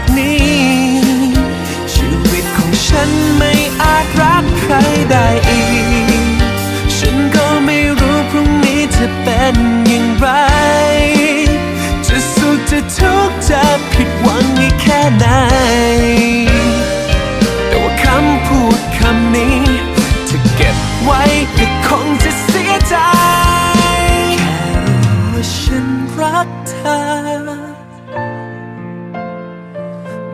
จากนี้ ชีวิตของฉันไม่อาจรักใครได้อีก ฉันก็ไม่รู้พรุ่งนี้จะเป็นอย่างไร จะสุขจะทุกข์จะผิดหวังอีกแค่ไหน แต่ว่าคำพูดคำนี้จะเก็บไว้ก็คงจะเสียใจ แค่รู้ว่าฉันรักเธอ